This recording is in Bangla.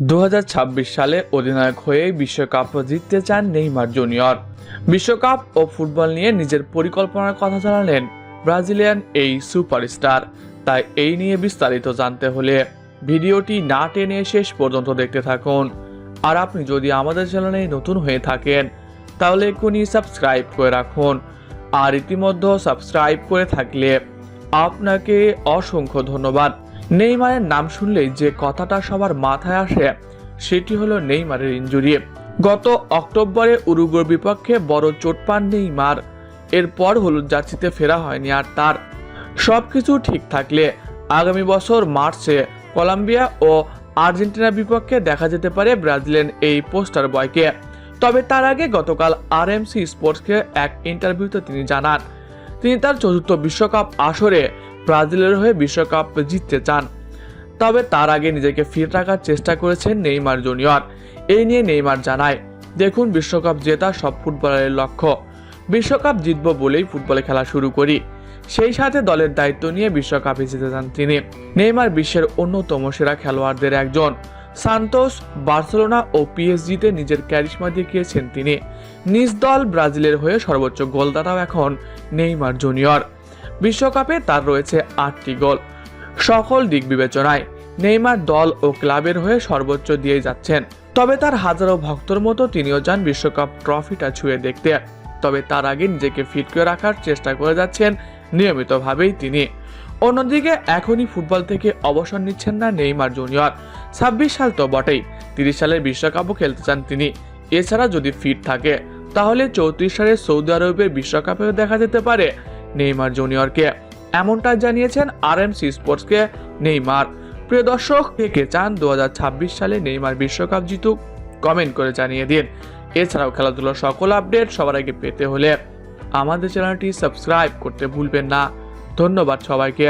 দু হাজার ছাব্বিশ সালে অধিনায়ক হয়ে বিশ্বকাপ জিততে চান নেইমার জুনিয়র। বিশ্বকাপ ও ফুটবল নিয়ে নিজের পরিকল্পনার কথা জানালেন ব্রাজিলিয়ান এই সুপারস্টার। তাই এই নিয়ে বিস্তারিত জানতে হলে ভিডিওটি না টেনে শেষ পর্যন্ত দেখতে থাকুন। আর আপনি যদি আমাদের চ্যানেলে নতুন হয়ে থাকেন, তাহলে এক্ষুনি সাবস্ক্রাইব করে রাখুন। আর ইতিমধ্যে সাবস্ক্রাইব করে থাকলে আপনাকে অসংখ্য ধন্যবাদ। নেইমারের নাম শুনলেই যে কথাটা সবার মাথায় আসে, সেটি হলো নেইমারের ইঞ্জুরি। গত অক্টোবরে উরুগুর বিপক্ষে বড় চোট পান নেইমার। এরপর হলুদ জার্সিতে ফেরা হয়নি আর তার। সবকিছু ঠিক থাকলে আগামী বছর মার্চে কলম্বিয়া ও আর্জেন্টিনার বিপক্ষে দেখা যেতে পারে ব্রাজিলের এই পোস্টার বয়কে। তবে তার আগে গতকাল আর আরএমসি স্পোর্টসকে এক ইন্টারভিউতে তিনি জানান। তিনি তার চতুর্থ বিশ্বকাপ আসরে ব্রাজিলের হয়ে বিশ্বকাপ জিততে চান। তবে তার আগে নিজেকে ফিট রাখার চেষ্টা করেছেন নেইমার জুনিয়র। এই নিয়ে নেইমার জানায়, দেখুন, বিশ্বকাপ জেতা সব ফুটবলারের লক্ষ্য। বিশ্বকাপ জিতব বলেই ফুটবলে খেলা শুরু করি। সেই সাথে দলের দায়িত্ব নিয়ে বিশ্বকাপে জিতে যান তিনি। নেইমার বিশ্বের অন্যতম সেরা খেলোয়াড়দের একজন। সান্তোস, বার্সেলোনা ও পিএসজিতে নিজের ক্যারিশমা দেখিয়েছেন তিনি। নিজ দল ব্রাজিলের হয়ে সর্বোচ্চ গোলদাতাও এখন নেইমার জুনিয়র। বিশ্বকাপে তার রয়েছে আটটি গোল। সকল দিক বিবেচনায় নেইমার দল ও ক্লাবের হয়ে সর্বোচ্চ দিয়ে যাচ্ছেন। তবে তার হাজারো ভক্তর মতো তিনিও যান বিশ্বকাপ ট্রফিটা ছুঁয়ে দেখতে। তবে তার আগে নিজেকে ফিট করে রাখার চেষ্টা করে যাচ্ছেন নিয়মিতভাবেই তিনি। অন্যদিকে এখনই ফুটবল থেকে অবসর নিচ্ছেন না নেইমার জুনিয়র। ছাব্বিশ সাল তো বটেই, তিরিশ সালের বিশ্বকাপও খেলতে চান তিনি। এছাড়া যদি ফিট থাকে, তাহলে চৌত্রিশ সালের সৌদি আরবের বিশ্বকাপেও দেখা যেতে পারে। নেইমার জুনিয়রকে। এমনটা জানিয়েছেন আর এম সি স্পোর্টসকে নেইমার। প্রিয় দর্শক, কে চান দু হাজার ছাব্বিশ সালে নেইমার বিশ্বকাপ জিতুক কমেন্ট করে জানিয়ে দিন। এছাড়াও খেলাধুলার সকল আপডেট সবার আগে পেতে হলে আমাদের চ্যানেলটি সাবস্ক্রাইব করতে ভুলবেন না। ধন্যবাদ সবাইকে।